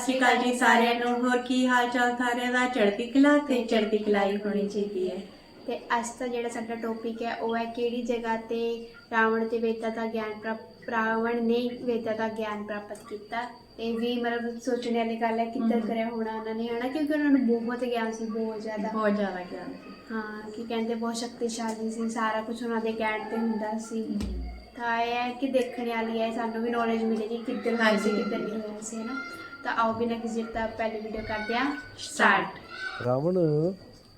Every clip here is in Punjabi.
ਸਤਿ ਸ਼੍ਰੀ ਅਕਾਲ ਜੀ ਸਾਰਿਆਂ ਨੂੰ। ਹੋਰ ਕੀ ਹਾਲ ਚਾਲ ਸਾਰਿਆਂ ਦਾ? ਚੜ੍ਹਦੀ ਕਲਾ ਤੇ ਚੜ੍ਹਦੀ ਕਲਾਈ ਹੋਣੀ ਚਾਹੀਦੀ ਹੈ। ਤੇ ਅੱਜ ਦਾ ਜਿਹੜਾ ਸਾਡਾ ਟੌਪਿਕ ਹੈ ਉਹ ਹੈ ਕਿਹੜੀ ਜਗ੍ਹਾ ਤੇ ਰਾਵਣ ਤੇ ਵੇਦਾਂ ਦਾ ਗਿਆਨ ਪ੍ਰਾਪਤ ਰਾਵਣ ਨੇ ਵੇਦਾਂ ਦਾ ਗਿਆਨ ਪ੍ਰਾਪਤ ਕੀਤਾ? ਇਹ ਵੀ ਮਤਲਬ ਸੋਚਣ ਵਾਲੀ ਗੱਲ ਹੈ ਕਿੱਧਰ। ਕਰਿਆ ਹੋਣਾ ਉਹਨਾਂ ਨੇ ਹਨਾ? ਕਿਉਂਕਿ ਉਹਨਾਂ ਨੂੰ ਬਹੁਤ ਗਿਆਨ ਸੀ ਬਹੁਤ ਜ਼ਿਆਦਾ। ਬਹੁਤ ਜ਼ਿਆਦਾ ਗਿਆਨ ਸੀ। ਹਾਂ ਕਿ ਕਹਿੰਦੇ ਬਹੁਤ ਸ਼ਕਤੀਸ਼ਾਲੀ ਸੀ ਸਾਰਾ ਕੁਝ ਉਹਨਾਂ ਦੇ ਕਹਿਣ ਤੇ ਹੁੰਦਾ ਸੀ। ਤਾਂ ਇਹ ਹੈ ਕਿ ਦੇਖਣ ਵਾਲੀ ਹੈ ਸਾਨੂੰ ਵੀ ਨੌਲੇਜ ਮਿਲੇਗੀ ਕਿੱਧਰ ਹੋਇਆ ਸੀ। ਕਿੱਧਰ ਨਹੀਂ ਹੋਇਆ ਸੀ ਹਨਾ? ਤਾਂ ਆਓ ਬਿਨਾਂ ਕਿਸੇ ਤਾਂ ਪਹਿਲੀ ਵੀਡੀਓ ਕਰਦੇ ਹਾਂ। ਸਟਾਰਟ ਰਾਵਣ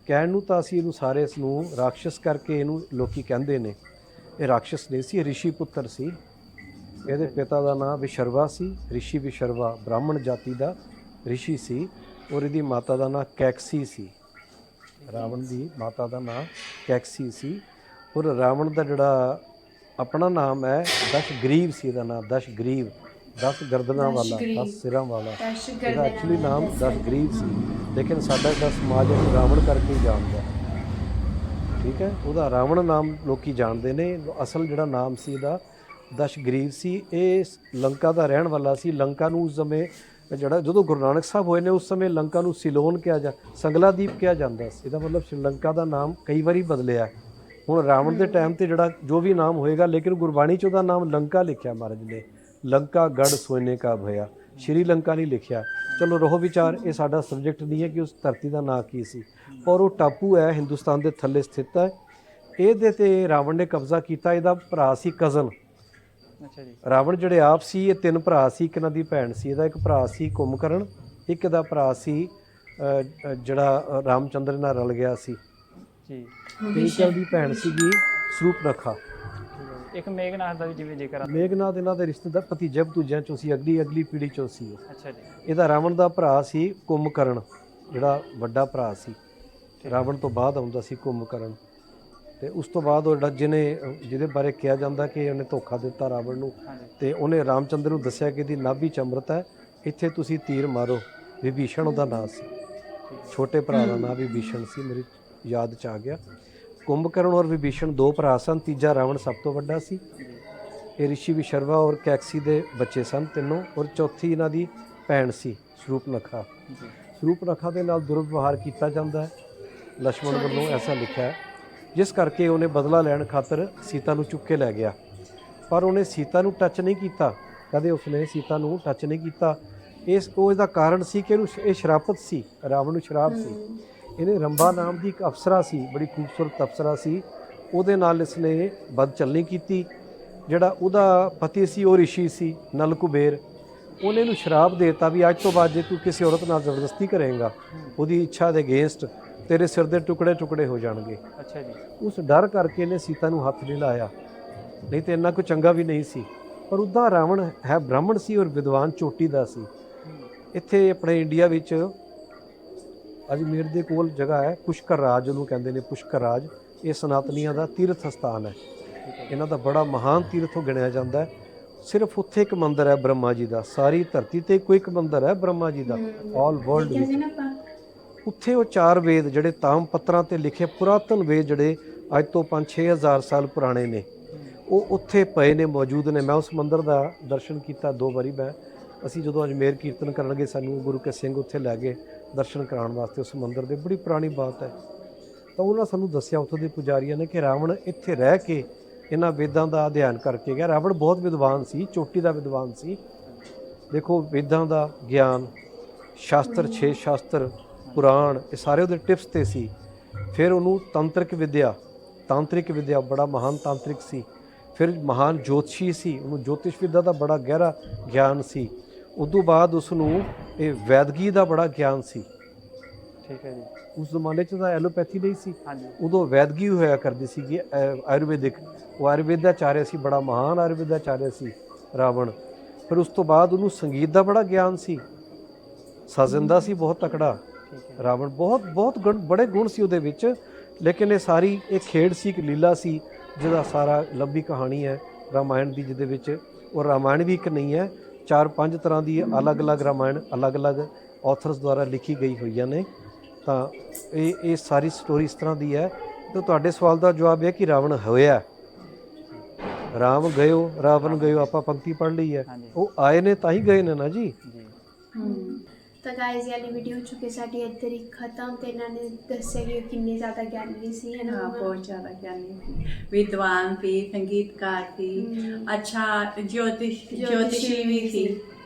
ਕਹਿਣ ਨੂੰ ਤਾਂ ਅਸੀਂ ਇਹਨੂੰ ਸਾਰੇ ਇਸ ਨੂੰ ਰਾਖਸ਼ਸ ਕਰਕੇ ਇਹਨੂੰ ਲੋਕੀ ਕਹਿੰਦੇ ਨੇ। ਇਹ ਰਾਖਸ਼ਸ ਨਹੀਂ ਸੀ ਇਹ ਰਿਸ਼ੀ ਪੁੱਤਰ ਸੀ। ਇਹਦੇ ਪਿਤਾ ਦਾ ਨਾਮ ਵਿਸ਼ਰਵਾ ਸੀ। ਰਿਸ਼ੀ ਵਿਸ਼ਰਵਾ ਬ੍ਰਾਹਮਣ ਜਾਤੀ ਦਾ ਰਿਸ਼ੀ ਸੀ ਔਰ ਇਹਦੀ ਮਾਤਾ ਦਾ ਨਾਮ ਕੈਕਸੀ ਸੀ। ਰਾਵਣ ਦੀ ਮਾਤਾ ਦਾ ਨਾਮ ਕੈਕਸੀ ਸੀ। ਔਰ ਰਾਵਣ ਦਾ ਜਿਹੜਾ ਆਪਣਾ ਨਾਮ ਹੈ ਦਸ਼ ਗਰੀਵ ਸੀ ਇਹਦਾ ਨਾਮ ਦਸ਼ ਗਰੀਵ 10 ਗਰਦਨਾਂ ਵਾਲਾ। 10 ਸਿਰਾਂ ਵਾਲਾ। ਇਹਦਾ ਐਕਚੁਅਲੀ ਨਾਮ ਦਸ ਗਰੀਬ ਸੀ। ਲੇਕਿਨ ਸਾਡਾ ਜਿਹੜਾ ਸਮਾਜ ਇਹਨੂੰ ਰਾਵਣ ਕਰਕੇ ਜਾਣਦਾ। ਠੀਕ ਹੈ? ਉਹਦਾ ਰਾਵਣ ਨਾਮ ਲੋਕੀ ਜਾਣਦੇ ਨੇ। ਅਸਲ ਜਿਹੜਾ ਨਾਮ ਸੀ ਇਹਦਾ ਦਸ਼ ਗਰੀਬ ਸੀ। ਇਹ ਲੰਕਾ ਦਾ ਰਹਿਣ ਵਾਲਾ ਸੀ। ਲੰਕਾ ਨੂੰ ਉਸ ਸਮੇਂ ਜਿਹੜਾ ਜਦੋਂ ਗੁਰੂ ਨਾਨਕ ਸਾਹਿਬ ਹੋਏ ਨੇ ਉਸ ਸਮੇਂ ਲੰਕਾ ਨੂੰ ਸਿਲੋਨ ਕਿਹਾ ਜਾ ਸੰਗਲਾਦੀਪ ਕਿਹਾ ਜਾਂਦਾ ਸੀ। ਇਹਦਾ ਮਤਲਬ ਸ਼੍ਰੀਲੰਕਾ ਦਾ ਨਾਮ ਕਈ ਵਾਰੀ ਬਦਲਿਆ ਹੁਣ ਰਾਵਣ ਦੇ ਟਾਈਮ ਤੇ ਜਿਹੜਾ ਜੋ ਵੀ ਨਾਮ ਹੋਏਗਾ ਲੇਕਿਨ ਗੁਰਬਾਣੀ ਚ ਉਹਦਾ ਨਾਮ ਲੰਕਾ ਲਿਖਿਆ ਮਹਾਰਾਜ ਨੇ। ਲੰਕਾ ਗੜ ਸੋਨੇ ਕਾ ਭਇਆ। ਸ਼੍ਰੀ ਲੰਕਾ ਨਹੀਂ ਲਿਖਿਆ। ਚਲੋ ਰਹੋ ਵਿਚਾਰ ਇਹ ਸਾਡਾ ਸਬਜੈਕਟ ਨਹੀਂ ਹੈ ਕਿ ਉਸ ਧਰਤੀ ਦਾ ਨਾਂ ਕੀ ਸੀ। ਪਰ ਉਹ ਟਾਪੂ ਹੈ ਹਿੰਦੁਸਤਾਨ ਦੇ ਥੱਲੇ ਸਥਿਤ ਹੈ। ਇਹਦੇ ਤੇ ਰਾਵਣ ਨੇ ਕਬਜ਼ਾ ਕੀਤਾ ਇਹਦਾ ਭਰਾ ਸੀ ਕਜ਼ਨ। ਅੱਛਾ ਜੀ। ਰਾਵਣ ਜਿਹੜੇ ਆਪ ਸੀ ਇਹ ਤਿੰਨ ਭਰਾ ਸੀ ਇੱਕ ਇਹਨਾਂ ਦੀ ਭੈਣ ਸੀ ਇਹਦਾ ਇੱਕ ਭਰਾ ਸੀ ਕੁੰਭਕਰਨ ਇੱਕ ਦਾ ਭਰਾ ਸੀ ਜਿਹੜਾ ਰਾਮਚੰਦਰ ਨਾਲ ਰਲ ਗਿਆ ਸੀ। ਜੀ। ਤੇ ਇੱਕ ਉਹਦੀ ਭੈਣ ਸੀਗੀ ਸਰੂਪਨਖਾ ਜੀ। ਇੱਕ ਮੇਘਨਾਥ ਦਾ ਵੀ ਜਿਵੇਂ ਜ਼ਿਕਰ ਆ ਮੇਘਨਾਥ ਇਹਨਾਂ ਦੇ ਰਿਸ਼ਤੇਦਾਰ ਭਤੀਜੇ ਭਤੂਜਿਆਂ ਚੋਂ ਸੀ ਅਗਲੀ ਅਗਲੀ ਪੀੜ੍ਹੀ ਚੋਂ ਸੀ ਉਹ। ਅੱਛਾ ਜੀ। ਇਹਦਾ ਰਾਵਣ ਦਾ ਭਰਾ ਸੀ ਕੁੰਭਕਰਨ ਜਿਹੜਾ ਵੱਡਾ ਭਰਾ ਸੀ। ਰਾਵਣ ਤੋਂ ਬਾਅਦ ਆਉਂਦਾ ਸੀ ਕੁੰਭਕਰਨ। ਤੇ ਉਸ ਤੋਂ ਬਾਅਦ ਉਹ ਜਿਹੜਾ ਜਿਹਨੇ ਜਿਹਦੇ ਬਾਰੇ ਕਿਹਾ ਜਾਂਦਾ ਕਿ ਉਹਨੇ ਧੋਖਾ ਦਿੱਤਾ ਰਾਵਣ ਨੂੰ। ਤੇ ਉਹਨੇ ਰਾਮਚੰਦਰ ਨੂੰ ਦੱਸਿਆ ਕਿ ਇਹਦੀ ਨਾਭੀ ਚ ਅੰਮ੍ਰਿਤ ਹੈ ਇੱਥੇ ਤੁਸੀਂ ਤੀਰ ਮਾਰੋ। ਵਿਭੀਸ਼ਣ ਉਹਦਾ ਨਾਂ ਸੀ। ਛੋਟੇ ਭਰਾ ਦਾ ਨਾਂ ਵਿਭੀਸ਼ਣ ਸੀ ਮੇਰੀ ਯਾਦ ਚ ਆ ਗਿਆ। ਕੁੰਭਕਰਨ ਔਰ ਵਿਭੀਸ਼ਣ ਦੋ ਭਰਾ ਸਨ ਤੀਜਾ ਰਾਵਣ ਸਭ ਤੋਂ ਵੱਡਾ ਸੀ। ਇਹ ਰਿਸ਼ੀ ਵਿਸ਼ਰਵਾ ਔਰ ਕੈਕਸੀ ਦੇ ਬੱਚੇ ਸਨ ਤਿੰਨੋਂ ਔਰ ਚੌਥੀ ਇਹਨਾਂ ਦੀ ਭੈਣ ਸੀ ਸਰੂਪਨਖਾ। ਸਰੂਪਨਖਾ ਦੇ ਨਾਲ ਦੁਰਵਿਵਹਾਰ ਕੀਤਾ ਜਾਂਦਾ ਹੈ। ਲక్ష్మణ ਵੱਲੋਂ ਐਸਾ ਲਿਖਿਆ ਹੈ ਜਿਸ ਕਰਕੇ ਉਹਨੇ ਬਦਲਾ ਲੈਣ ਖਾਤਰ ਸੀਤਾ ਨੂੰ ਚੁੱਕ ਕੇ ਲੈ ਗਿਆ। ਪਰ ਉਹਨੇ ਸੀਤਾ ਨੂੰ ਟੱਚ ਨਹੀਂ ਕੀਤਾ ਕਦੇ ਉਸਨੇ ਸੀਤਾ ਨੂੰ ਟੱਚ ਨਹੀਂ ਕੀਤਾ। ਇਸ ਕੋਜ ਦਾ ਕਾਰਨ ਸੀ ਕਿ ਇਹ ਸ਼ਰਾਪਤ ਸੀ ਰਾਵਣ ਨੂੰ ਸ਼ਰਾਪ ਸੀ। ਇਹਨੇ ਰੰਭਾ ਨਾਮ ਦੀ ਇੱਕ ਅਫਸਰਾ ਸੀ ਬੜੀ ਖੂਬਸੂਰਤ ਅਫਸਰਾ ਸੀ। ਉਹਦੇ ਨਾਲ ਇਸਨੇ ਬਦ ਚੱਲਣੀ ਕੀਤੀ ਜਿਹੜਾ ਉਹਦਾ ਪਤੀ ਸੀ ਉਹ ਰਿਸ਼ੀ ਸੀ ਨਲ ਕੁਬੇਰ। ਉਹਨੇ ਇਹਨੂੰ ਸ਼ਰਾਪ ਦੇਤਾ ਵੀ ਅੱਜ ਤੋਂ ਬਾਅਦ ਜੇ ਤੂੰ ਕਿਸੇ ਔਰਤ ਨਾਲ ਜ਼ਬਰਦਸਤੀ ਕਰੇਗਾ ਉਹਦੀ ਇੱਛਾ ਦੇ ਅਗੇਂਸਟ ਤੇਰੇ ਸਿਰ ਦੇ ਟੁਕੜੇ ਟੁਕੜੇ ਹੋ ਜਾਣਗੇ। ਅੱਛਾ ਜੀ। ਉਸ ਡਰ ਕਰਕੇ ਇਹਨੇ ਸੀਤਾ ਨੂੰ ਹੱਥ ਨਹੀਂ ਲਾਇਆ। ਨਹੀਂ ਤੇ ਇੰਨਾ ਕੋਈ ਚੰਗਾ ਵੀ ਨਹੀਂ ਸੀ। ਪਰ ਉਦਾਂ ਰਾਵਣ ਹੈ ਬ੍ਰਾਹਮਣ ਸੀ ਔਰ ਵਿਦਵਾਨ ਚੋਟੀ ਦਾ ਸੀ। ਇੱਥੇ ਆਪਣੇ ਇੰਡੀਆ ਵਿੱਚ ਅਜਮੇਰ ਦੇ ਕੋਲ ਜਗ੍ਹਾ ਹੈ ਪੁਸ਼ਕਰ ਰਾਜ ਉਹਨੂੰ ਕਹਿੰਦੇ ਨੇ ਪੁਸ਼ਕਰ ਰਾਜ। ਇਹ ਸਨਾਤਨੀਆਂ ਦਾ ਤੀਰਥ ਸਥਾਨ ਹੈ। ਇਹਨਾਂ ਦਾ ਬੜਾ ਮਹਾਨ ਤੀਰਥੋਂ ਗਿਣਿਆ ਜਾਂਦਾ ਹੈ। ਸਿਰਫ ਉੱਥੇ ਇੱਕ ਮੰਦਿਰ ਹੈ ਬ੍ਰਹਮਾ ਜੀ ਦਾ ਸਾਰੀ ਧਰਤੀ ਤੇ ਕੋਈ ਇੱਕ ਮੰਦਿਰ ਹੈ ਬ੍ਰਹਮਾ ਜੀ ਦਾ ਆਲ ਵਰਲਡ ਵਿੱਚ। ਨਾ ਉੱਥੇ ਉਹ ਚਾਰ ਵੇਦ ਜਿਹੜੇ ਤਾਮ ਪੱਤਰਾਂ ਤੇ ਲਿਖੇ ਪੁਰਾਤਨ ਵੇਦ ਜਿਹੜੇ ਅੱਜ ਤੋਂ 5-6000 ਸਾਲ ਪੁਰਾਣੇ ਨੇ ਉਹ ਉੱਥੇ ਪਏ ਨੇ ਮੌਜੂਦ ਨੇ। ਮੈਂ ਉਸ ਮੰਦਿਰ ਦਾ ਦਰਸ਼ਨ ਕੀਤਾ ਦੋ ਵਾਰੀ ਮੈਂ। ਅਸੀਂ ਜਦੋਂ ਅਜਮੇਰ ਕੀਰਤਨ ਕਰਨ ਲੱਗੇ ਸਾਨੂੰ ਗੁਰੂ ਕੇ ਸਿੰਘ ਉੱਥੇ ਲੈ ਗਏ। ਦਰਸ਼ਨ ਕਰਾਉਣ ਵਾਸਤੇ ਉਸ ਮੰਦਿਰ ਦੇ, ਬੜੀ ਪੁਰਾਣੀ ਬਾਤ ਹੈ। ਤਾਂ ਉਹਨਾਂ ਸਾਨੂੰ ਦੱਸਿਆ, ਉੱਥੋਂ ਦੇ ਪੁਜਾਰੀਆਂ ਨੇ ਕਿ ਰਾਵਣ ਇੱਥੇ ਰਹਿ ਕੇ ਇਹਨਾਂ ਵੇਦਾਂ ਦਾ ਅਧਿਐਨ ਕਰਕੇ ਗਿਆ। ਰਾਵਣ ਬਹੁਤ ਵਿਦਵਾਨ ਸੀ, ਚੋਟੀ ਦਾ ਵਿਦਵਾਨ ਸੀ। ਦੇਖੋ, ਵੇਦਾਂ ਦਾ ਗਿਆਨ, ਸ਼ਾਸਤਰ, ਛੇ ਸ਼ਾਸਤਰ, ਪੁਰਾਣ, ਇਹ ਸਾਰੇ ਉਹਦੇ ਟਿਪਸ ਤੇ ਸੀ। ਫਿਰ ਉਹਨੂੰ ਤੰਤਰਿਕ ਵਿਦਿਆ, ਤਾਂਤਰਿਕ ਵਿਦਿਆ ਬੜਾ ਮਹਾਨ ਤਾਂਤਰਿਕ ਸੀ। ਫਿਰ ਮਹਾਨ ਜੋਤਸ਼ੀ ਸੀ, ਉਹਨੂੰ ਜੋਤਿਸ਼ ਵਿਦਿਆ ਦਾ ਬੜਾ ਗਹਿਰਾ ਗਿਆਨ ਸੀ। ਉਦੋਂ ਬਾਅਦ ਉਸ ਨੂੰ ਇਹ ਵੈਦਗੀ ਦਾ ਬੜਾ ਗਿਆਨ ਸੀ। ਠੀਕ ਹੈ ਜੀ। ਉਸ ਜ਼ਮਾਨੇ 'ਚ ਤਾਂ ਐਲੋਪੈਥੀ ਨਹੀਂ ਸੀ। ਹਾਂਜੀ। ਉਦੋਂ ਵੈਦਗੀ ਹੋਇਆ ਕਰਦੀ ਸੀਗੀ ਆਯ- ਆਯੁਰਵੈਦਿਕ। ਉਹ ਆਯੁਰਵੇਦਾਚਾਰਿਆ ਸੀ ਬੜਾ ਮਹਾਨ ਆਯੁਰਵੇਦਾਚਾਰਿਆ ਸੀ ਰਾਵਣ। ਫਿਰ ਉਸ ਤੋਂ ਬਾਅਦ ਉਹਨੂੰ ਸੰਗੀਤ ਦਾ ਬੜਾ ਗਿਆਨ ਸੀ। ਸਾਜ਼ਿੰਦਾ ਸੀ ਬਹੁਤ ਤਕੜਾ। ਰਾਵਣ ਬਹੁਤ ਬਹੁਤ ਗੁਣ ਬੜੇ ਗੁਣ ਸੀ ਉਹਦੇ ਵਿੱਚ। ਲੇਕਿਨ ਇਹ ਸਾਰੀ ਇਹ ਖੇਡ ਸੀ ਇੱਕ ਲੀਲਾ ਸੀ ਜਿਹਦਾ ਸਾਰਾ ਲੰਬੀ ਕਹਾਣੀ ਹੈ ਰਾਮਾਇਣ ਦੀ ਜਿਹਦੇ ਵਿੱਚ ਉਹ ਰਾਮਾਇਣ ਵੀ ਇੱਕ ਨਹੀਂ ਹੈ ਚਾਰ ਪੰਜ ਤਰ੍ਹਾਂ ਦੀ ਅਲੱਗ-ਅਲੱਗ ਰਾਮਾਇਣ ਅਲੱਗ-ਅਲੱਗ ਆਥਰਸ ਦੁਆਰਾ ਲਿਖੀ ਗਈ ਹੋਈਆਂ ਨੇ। ਤਾਂ ਇਹ ਇਹ ਸਾਰੀ ਸਟੋਰੀ ਇਸ ਤਰ੍ਹਾਂ ਦੀ ਹੈ। ਤੇ ਤੁਹਾਡੇ ਸਵਾਲ ਦਾ ਜਵਾਬ ਇਹ ਹੈ ਕਿ ਰਾਵਣ ਹੋਇਆ। ਰਾਮ ਗਇਓ ਰਾਵਣ ਗਇਓ ਆਪਾਂ ਪੰਕਤੀ ਪੜ੍ਹ ਲਈ ਹੈ। ਉਹ ਆਏ ਨੇ ਤਾਂ ਹੀ ਗਏ ਨੇ ਨਾ ਜੀ? ਜੀ। ਤਾਂ ਗਾਇਜ਼ ਇਹ ਵਾਲੀ ਵੀਡੀਓ ਚੁੱਕੇ ਸਾਡੀ ਇੱਧਰ ਹੀ ਖਤਮ ਤੇ ਇਹਨਾਂ ਨੇ ਦੱਸਿਆ ਕਿ ਉਹ ਕਿੰਨੇ ਜ਼ਿਆਦਾ ਗਿਆਨੀ ਸੀ ਹੈ ਨਾ हाँ बहुत ज्यादा ज्ञानी थी विद्वान थी संगीतकार थी हम्म। अच्छा ज्योतिष ज्योतिषी भी थी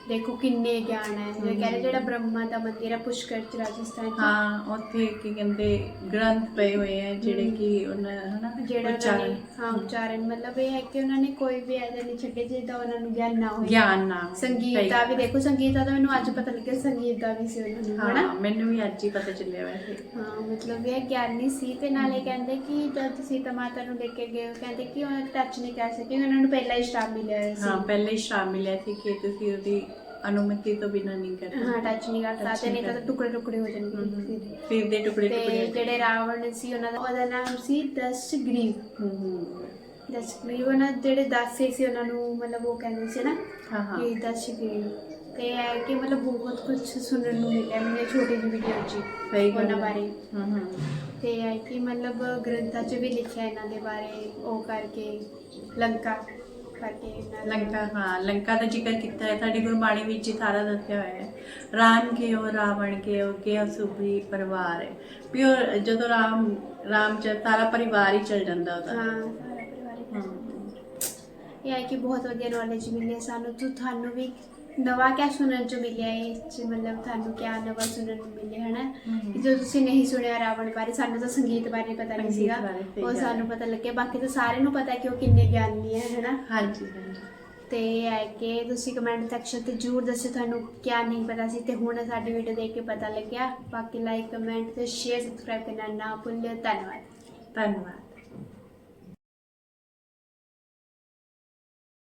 ਦੇਖੋ ਕਿੰਨੇ ਗਿਆਨ ਹੈ। ਜਿਵੇਂ ਕਹਿੰਦੇ ਜਿਹੜਾ ਬ੍ਰਹਮਾ ਦਾ ਮੰਦਿਰ ਹੈ ਪੁਸ਼ਕਰ ਚ ਰਾਜਸਥਾਨ ਚ। ਹਾਂ ਉੱਥੇ ਕੀ ਕਹਿੰਦੇ ਗ੍ਰੰਥ ਪਏ ਹੋਏ ਆ ਜਿਹੜੇ ਕਿ ਉਹਨਾਂ ਹਨਾ ਜਿਹੜਾ ਉਹਨਾਂ ਨੇ ਹਾਂ ਉਚਾਰਨ। ਮਤਲਬ ਇਹ ਹੈ ਕਿ ਉਹਨਾਂ ਨੇ ਕੋਈ ਵੀ ਐਜਾ ਨਹੀਂ ਛੱਡੇ ਜਿਹਦਾ ਉਹਨਾਂ ਨੂੰ ਗਿਆਨ ਨਾ ਹੋਵੇ। ਗਿਆਨ ਨਾ। ਸੰਗੀਤ ਦਾ ਵੀ ਦੇਖੋ ਸੰਗੀਤ ਦਾ ਮੈਨੂੰ ਅੱਜ ਪਤਾ ਲੱਗਿਆ ਸੰਗੀਤ ਦਾ ਵੀ ਸੀ ਉਹਨਾਂ ਨੂੰ ਹਾਂ ਹਨਾ ਮੈਨੂੰ ਵੀ ਅੱਜ ਹੀ ਪਤਾ ਚੱਲਿਆ ਵੈਸੇ। ਹਾਂ ਮਤਲਬ ਇਹ ਗਿਆਨੀ ਸੀ ਤੇ ਨਾਲੇ ਕਹਿੰਦੇ ਕਿ ਜਦ ਸੀਤਾ ਮਾਤਾ ਨੂੰ ਲੈ ਕੇ ਗਏ ਕਹਿੰਦੇ ਕਿ ਉਹ ਟੱਚ ਨਹੀਂ ਕਰ ਸਕੇ ਉਹਨਾਂ ਨੂੰ ਪਹਿਲਾਂ ਹੀ ਸ਼ਰਾਪ ਮਿਲਿਆ ਹੋਇਆ ਹਾਂ ਸੀ। ਪਹਿਲੇ ਹੀ ਸ਼ਾਮ ਮਿਲਿਆ ਸੀ ਕਿ ਤੁਸੀਂ ਉਹਦੀ ਅਨੁਮਤੀ ਤੋਂ ਬਿਨਾਂ ਨਹੀਂ ਕਰਦੇ ਹਾਂ ਟੱਚ ਨਹੀਂ ਕਰ ਸਕਦੇ ਨਹੀਂ ਤਾਂ ਟੁਕੜੇ ਟੁਕੜੇ ਹੋ ਜਾਣਗੇ ਫਿਰ। ਦੇ ਟੁਕੜੇ ਤੇ ਟੁਕੜੇ ਜਿਹੜੇ ਰਾਵਣ ਸੀ ਉਹਨਾਂ ਦਾ ਉਹਦਾ ਨਾਮ ਸੀ ਦਸ਼ਗ੍ਰੀਵ ਹੂੰ ਹੂੰ ਦਸ਼ਗ੍ਰੀਵ ਉਹਨਾਂ ਜਿਹੜੇ ਦਸ ਸੀ ਉਹਨਾਂ ਨੂੰ ਮਤਲਬ ਉਹ ਕਹਿੰਦੇ ਸੀ ਨਾ ਹਾਂ ਹਾਂ। ਕਿ ਦਸ਼ਗ੍ਰੀਵ ਤੇ ਇਹ ਹੈ ਕਿ ਮਤਲਬ ਬਹੁਤ ਕੁਝ ਸੁਣਨ ਨੂੰ ਮਿਲਿਆ ਮੈਨੂੰ ਇਹ ਛੋਟੀ ਜਿਹੀ ਵੀਡੀਓ 'ਚ ਸਹੀ ਉਹਨਾਂ। ਬਾਰੇ। ਹੂੰ ਹੂੰ ਤੇ ਇਹ ਹੈ ਕਿ ਮਤਲਬ ਗ੍ਰੰਥਾਂ 'ਚ ਵੀ ਲਿਖਿਆ ਇਹਨਾਂ ਦੇ ਬਾਰੇ ਉਹ ਕਰਕੇ ਲੰਕਾ। ਇਹਨਾਂ ਦਾ- ਲੰਕਾ ਹਾਂ ਲੰਕਾ ਦਾ ਜ਼ਿਕਰ ਕੀਤਾ ਹੈ। ਸਾਡੀ ਗੁਰਬਾਣੀ ਵਿੱਚ ਹੀ ਸਾਰਾ ਦੱਸਿਆ ਹੋਇਆ ਹੈ। ਰਾਮ ਕੇ ਉਹ ਰਾਵਣ ਕੇ ਉਹ ਕੇ ਸੁਭੀ ਪਰਿਵਾਰ ਹੈ? ਪਿਓਰ ਜਦੋਂ ਰਾਮ ਰਾਮ ਚ ਸਾਰਾ ਪਰਿਵਾਰ ਹੀ ਚਲ ਜਾਂਦਾ ਉਹਦਾ। ਹਾਂ ਸਾਰਾ ਪਰਿਵਾਰ ਹੀ ਹਮ। ਇਹ ਹੈ ਕਿ ਬਹੁਤ ਵਧੀਆ ਨੌਲੇਜ ਮਿਲੀ ਹੈ ਸਾਨੂੰ। ਤੋਂ ਤੁਹਾਨੂੰ ਵੀ ਨਵਾਂ ਕਿਆ ਸੁਣਨ ਚ ਮਿਲਿਆ ਹੈ ਇਸ 'ਚ? ਮਤਲਬ ਤੁਹਾਨੂੰ ਕਿਆ ਨਵਾਂ ਸੁਣਨ ਨੂੰ ਮਿਲਿਆ ਹੈ ਨਾ ਹਮ। ਕਿ ਜੋ ਤੁਸੀਂ ਨਹੀਂ ਸੁਣਿਆ ਰਾਵਣ ਬਾਰੇ ਸਾਨੂੰ ਤਾਂ ਸੰਗੀਤ ਬਾਰੇ ਪਤਾ ਨਹੀਂ ਸੀਗਾ। ਬਾਰੇ, ਸਹੀ ਉਹ ਗੱਲ। ਸਾਨੂੰ ਪਤਾ ਲੱਗਿਆ ਬਾਕੀ ਤਾਂ ਸਾਰਿਆਂ ਨੂੰ ਪਤਾ ਕਿ ਉਹ ਕਿੰਨੇ ਗਿਆਨੀ ਹੈ ਹੈ ਨਾ ਹਾਂਜੀ ਹਾਂਜੀ। ਤੇ ਇਹ ਹੈ ਕਿ ਤੁਸੀਂ ਕਮੈਂਟ ਸੈਕਸ਼ਨ ਤੇ ਜਰੂਰ ਦੱਸੋ ਤੁਹਾਨੂੰ ਕਿਆ ਨਹੀਂ ਪਤਾ ਸੀ ਤੇ ਹੁਣ ਸਾਡੀ ਵੀਡੀਓ ਦੇਖ ਕੇ ਪਤਾ ਲੱਗਿਆ। ਬਾਕੀ ਲਾਈਕ ਕਮੈਂਟ ਤੇ ਸ਼ੇਅਰ ਸਬਸਕ੍ਰਾਈਬ ਕਰਨਾ ਨਾ ਭੁੱਲਿਓ। ਧੰਨਵਾਦ। ਧੰਨਵਾਦ।